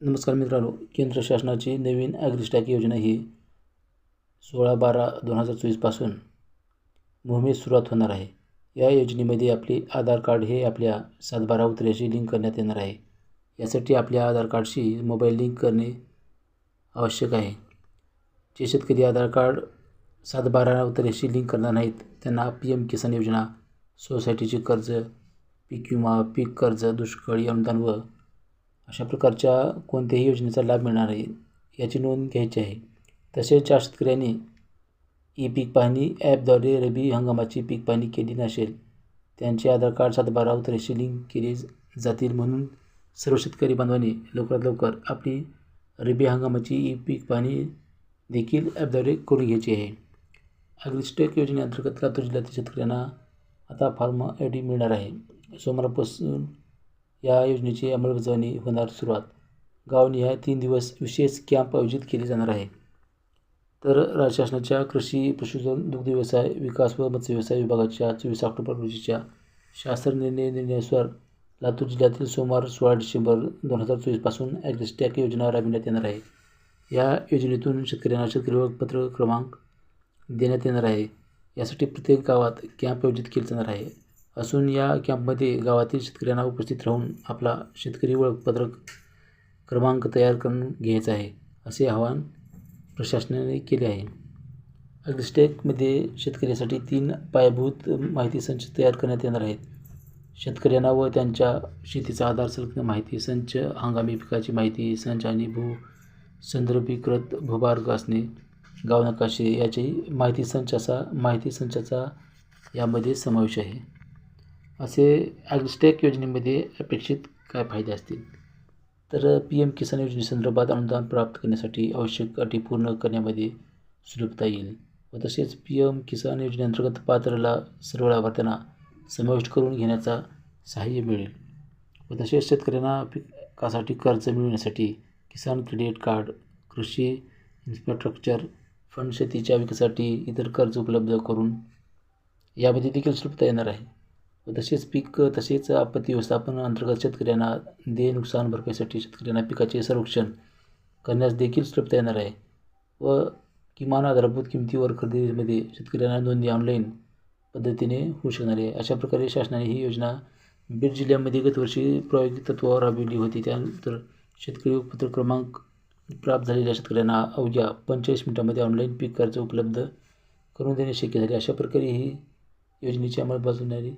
नमस्कार मित्रांनो केंद्र शासनाची नवीन ॲग्रिस्टॅक योजना ही सोळा बारा दोन हजार चोवीसपासून मोहिमेत सुरुवात होणार आहे. या योजनेमध्ये आपले आधार कार्ड हे आपल्या सातबारा उतऱ्याशी लिंक करण्यात येणार आहे. यासाठी आपल्या आधार कार्डशी मोबाईल लिंक करणे आवश्यक आहे. जे शेतकरी आधार कार्ड सातबारा उतऱ्याशी लिंक करणार नाहीत त्यांना पी एम किसान योजना सोसायटीचे कर्ज पीक विमा पीक कर्ज दुष्काळी अनुदान व अशा प्रकारच्या कोणत्याही योजनेचा लाभ मिळणार आहे याची नोंद घ्यायची आहे. तसेच ज्या शेतकऱ्यांनी ई पीक पाहणी ॲपद्वारे रबी हंगामाची पीक पाहणी केली नसेल त्यांचे आधार कार्ड सातबारा उतऱ्याशी लिंक केले जातील म्हणून सर्व शेतकरी बांधवांनी लवकरात लवकर आपली रबी हंगामाची ई पीक पाहणी देखील ॲपद्वारे करून घ्यायची आहे. ॲग्रिस्टेक योजनेअंतर्गत लातूर जिल्ह्यातील शेतकऱ्यांना आता फार्म आय डी मिळणार आहे. सोमवारपासून या योजनेची अंमलबजावणी होणार सुरुवात. गावनिहाय तीन दिवस विशेष कॅम्प आयोजित केले जाणार आहे. तर राज्य शासनाच्या कृषी पशुधन दुग्ध व्यवसाय विकास व मत्स्य व्यवसाय विभागाच्या चोवीस ऑक्टोबर रोजीच्या शासन निर्णय निर्णयानुसार लातूर जिल्ह्यातील सोमवार सोळा डिसेंबर दोन हजार चोवीसपासून ॲग्रिस्टॅक योजना राबविण्यात येणार आहे. या योजनेतून शेतकऱ्यांना शेतकरी ओळखपत्र क्रमांक देण्यात येणार आहे. यासाठी प्रत्येक गावात कॅम्प आयोजित केले जाणार आहे. असून या कॅम्पमध्ये गावातील शेतकऱ्यांना उपस्थित राहून आपला शेतकरी ओळखपत्रक क्रमांक तयार करून घ्यायचा आहे असे आवाहन प्रशासनाने केले आहे. अग्रिस्टेकमध्ये शेतकऱ्यासाठी तीन पायाभूत माहिती संच तयार करण्यात येणार आहेत. शेतकऱ्यांना व त्यांच्या शेतीचा आधार संलग्न माहिती संच हंगामी पिकाची माहिती संच आणि भू संदर्भीकृत भूभार्ग असणे गाव नकाशे याची माहिती संच असा माहिती संचाचा यामध्ये समावेश आहे. असे ॲग्रिस्टेक योजनेमध्ये अपेक्षित काय फायदे असतील? तर पी एम किसान योजनेसंदर्भात अनुदान प्राप्त करण्यासाठी आवश्यक अटी पूर्ण करण्यामध्ये सुलभता येईल व तसेच पी एम किसान योजनेअंतर्गत पात्रला सर्व लाभार्थ्यांना समाविष्ट करून घेण्याचा सहाय्य मिळेल व तसेच शेतकऱ्यांना पिकासाठी कर्ज मिळवण्यासाठी किसान क्रेडिट कार्ड कृषी इन्फ्रास्ट्रक्चर फंड शेतीच्या विकासासाठी इतर कर्ज उपलब्ध करून यामध्ये देखील सुलभता येणार आहे. तसेच पीक तसेच आपत्ती व्यवस्थापन अंतर्गत शेतकऱ्यांना दे नुकसान भरपाईसाठी शेतकऱ्यांना पिकाचे संरक्षण करण्यास देखील सुलभता येणार आहे. व किमान आधारभूत किमतीवर खरेदीमध्ये शेतकऱ्यांना नोंदणी ऑनलाईन पद्धतीने होऊ शकणार आहे. अशा प्रकारे शासनाने ही योजना बीड जिल्ह्यामध्ये गतवर्षी प्रायोगिक तत्वावर राबविली होती. त्यानंतर शेतकरी पत्र क्रमांक प्राप्त झालेल्या शेतकऱ्यांना अवघ्या पंचेचाळीस मिनिटांमध्ये ऑनलाईन पीक कर्ज उपलब्ध करून देणे शक्य झाले. अशा प्रकारे ही योजनेची अंमलबजावणी